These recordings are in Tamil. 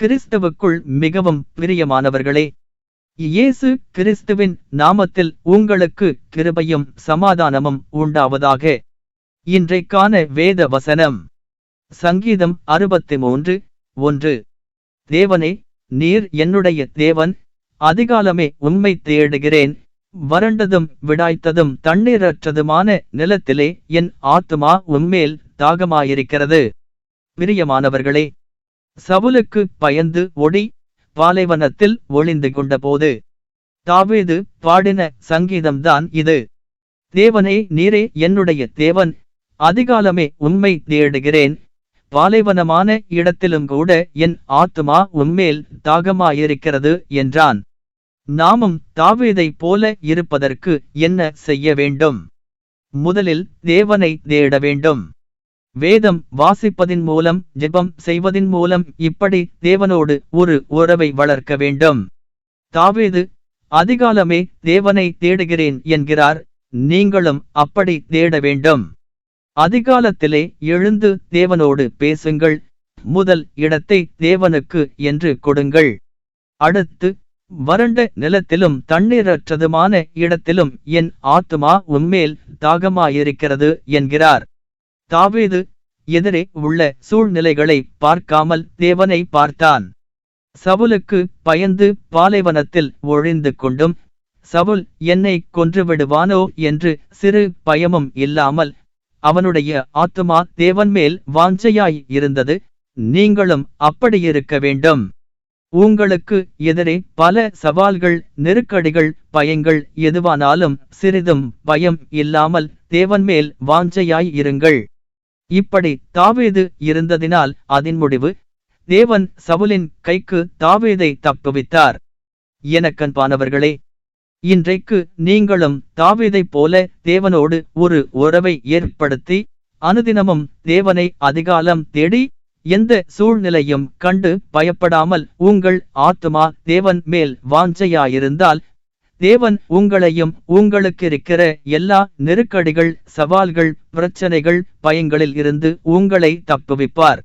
கிறிஸ்துவுக்குள் மிகவும் பிரியமானவர்களே இயேசு கிறிஸ்துவின் நாமத்தில் உங்களுக்கு கிருபையும் சமாதானமும் உண்டாவதாக. இன்றைக்கான வேத வசனம் சங்கீதம் அறுபத்தி மூன்று ஒன்று. தேவனே நீர் என்னுடைய தேவன் அதிகாலமே உண்மை தேடுகிறேன் வறண்டதும் விடாய்த்ததும் தண்ணீரற்றதுமான நிலத்திலே என் ஆத்துமா உன்மேல் தாகமாயிருக்கிறது. பிரியமானவர்களே சவுலுக்கு பயந்து ஒடி பாலைவனத்தில் ஒளிந்து கொண்டபோது தாவீது பாடின சங்கீதம்தான் இது. தேவனே நீரே என்னுடைய தேவன் அதிகாலமே உண்மை தேடுகிறேன். பாலைவனமான இடத்திலும் கூட என் ஆத்துமா உன்மேல் தாகமாயிருக்கிறது என்றான். நாமும் தாவேதைப் போல இருப்பதற்கு என்ன செய்ய வேண்டும்? முதலில் தேவனை தேட வேண்டும். வேதம் வாசிப்பதின் மூலம் ஜெபம் செய்வதின் மூலம் இப்படி தேவனோடு ஒரு உறவை வளர்க்க வேண்டும். தாவேது அதிகாலமே தேவனை தேடுகிறேன் என்கிறார். நீங்களும் அப்படி தேட வேண்டும். அதிகாலத்திலே எழுந்து தேவனோடு பேசுங்கள். முதல் இடத்தை தேவனுக்கு என்று கொடுங்கள். அடுத்து வறண்ட நிலத்திலும் தண்ணீரற்றதுமான இடத்திலும் என் ஆத்துமா உன்மேல் தாகமாயிருக்கிறது என்கிறார். தாவீது எதிரே உள்ள சூழ்நிலைகளை பார்க்காமல் தேவனை பார்த்தான். சவுலுக்கு பயந்து பாலைவனத்தில் ஒழிந்து கொண்டும் சவுல் என்னை கொன்றுவிடுவானோ? என்று சிறு பயமும் இல்லாமல் அவனுடைய ஆத்துமா தேவன் மேல் வாஞ்சையாய் இருந்தது. நீங்களும் அப்படியிருக்க வேண்டும். உங்களுக்கு எதிரே பல சவால்கள் நெருக்கடிகள் பயங்கள் எதுவானாலும் சிறிதும் பயம் இல்லாமல் தேவன் மேல் வாஞ்சையாய் இருங்கள். இப்படி தாவீது இருந்ததினால் அதன் முடிவு தேவன் சவுலின் கைக்கு தாவீதை தப்புவித்தார். எனக்கன்பானவர்களே இன்றைக்கு நீங்களும் தாவீதைப் போல தேவனோடு ஒரு உறவை ஏற்படுத்தி அனுதினமும் தேவனை அதிகாலம் தேடி எந்த சூழ்நிலையும் கண்டு பயப்படாமல் உங்கள் ஆத்துமா தேவன் மேல் வாஞ்சையாயிருந்தால் தேவன் உங்களையும் உங்களுக்கு இருக்கிற எல்லா நெருக்கடிகள் சவால்கள் பிரச்சனைகள் பயங்களில் இருந்து உங்களை தப்புவிப்பார்.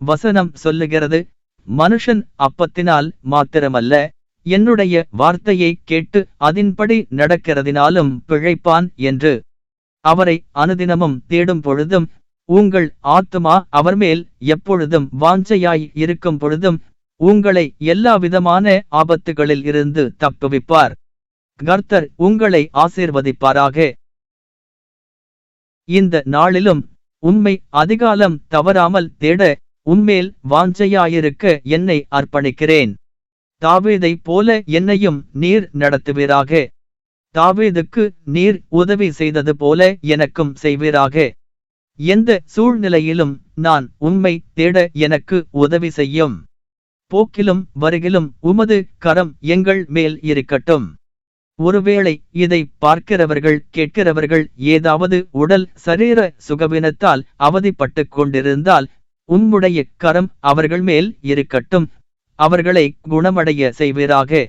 வசனம் சொல்லுகிறது மனுஷன் அப்பத்தினால் மாத்திரமல்ல என்னுடைய வார்த்தையை கேட்டு அதின்படி நடக்கிறதினாலும் பிழைப்பான் என்று. அவரை அனுதினமும் தேடும் பொழுதும் உங்கள் ஆத்துமா அவர் மேல் எப்பொழுதும் வாஞ்சையாய் இருக்கும் பொழுதும் உங்களை எல்லாவிதமான ஆபத்துகளில் இருந்து தப்புவிப்பார். கர்த்தர் உங்களை ஆசீர்வதிப்பாராக. இந்த நாளிலும் உண்மை அதிகாலம் தவறாமல் தேட உண்மேல் வாஞ்சையாயிருக்க என்னை அர்ப்பணிக்கிறேன். தாவீதை போல என்னையும் நீர் நடத்துவீராக. தாவீதுக்கு நீர் உதவி செய்தது போல எனக்கும் செய்வீராக. எந்த சூழ்நிலையிலும் நான் உண்மை தேட எனக்கு உதவி செய்யும். போக்கிலும் வருகிலும் உமது கரம் எங்கள் மேல் இருக்கட்டும். ஒருவேளை இதை பார்க்கிறவர்கள் கேட்கிறவர்கள் ஏதாவது உடல் சரீர சுகவினத்தால் அவதிப்பட்டு கொண்டிருந்தால் உம்முடைய கரம் அவர்கள் மேல் இருக்கட்டும். அவர்களை குணமடைய செய்வீராக.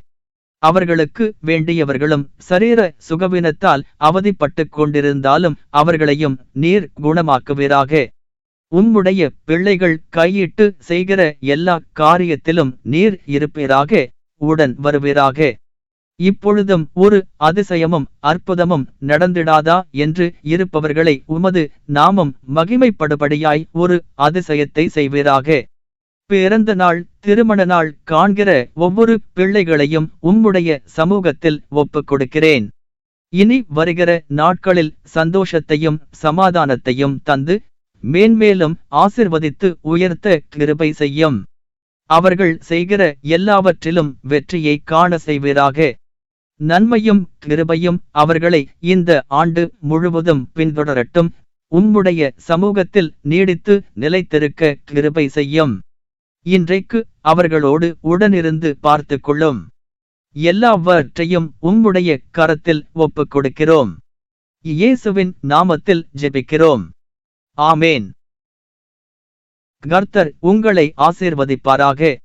அவர்களுக்கு வேண்டியவர்களும் சரீர சுகவினத்தால் அவதிப்பட்டு கொண்டிருந்தாலும் அவர்களையும் நீர் குணமாக்குவீராக. உம்முடைய பிள்ளைகள் கையிட்டு செய்கிற எல்லா காரியத்திலும் நீர் இருப்பீராக. உடன் வருவீராக. இப்பொழுதும் ஒரு அதிசயமும் அற்புதமும் நடந்திடாதா என்று இருப்பவர்களை உமது நாமம் மகிமைப்படுபடியாய் ஒரு அதிசயத்தை செய்வீராக. பிறந்த நாள் திருமண நாள் காண்கிற ஒவ்வொரு பிள்ளைகளையும் உம்முடைய சமூகத்தில் ஒப்புக் கொடுக்கிறேன் இனி வருகிற நாட்களில் சந்தோஷத்தையும் சமாதானத்தையும் தந்து மேன்மேலும் ஆசிர்வதித்து உயர்த்த கிருபை செய்யும். அவர்கள் செய்கிற எல்லாவற்றிலும் வெற்றியை காண செய்வீராக. நன்மையும் கிருபையும் அவர்களை இந்த ஆண்டு முழுவதும் பின்தொடரட்டும். உம்முடைய சமூகத்தில் நீடித்து நிலைத்திருக்க கிருபை செய்யும். இன்றைக்கு அவர்களோடு உடனிருந்து பார்த்து கொள்ளும். எல்லாவற்றையும் உம்முடைய கரத்தில் ஒப்புக் கொடுக்கிறோம். இயேசுவின் நாமத்தில் ஜெபிக்கிறோம். ஆமேன். கர்த்தர் உங்களை ஆசீர்வதிப்பாராக.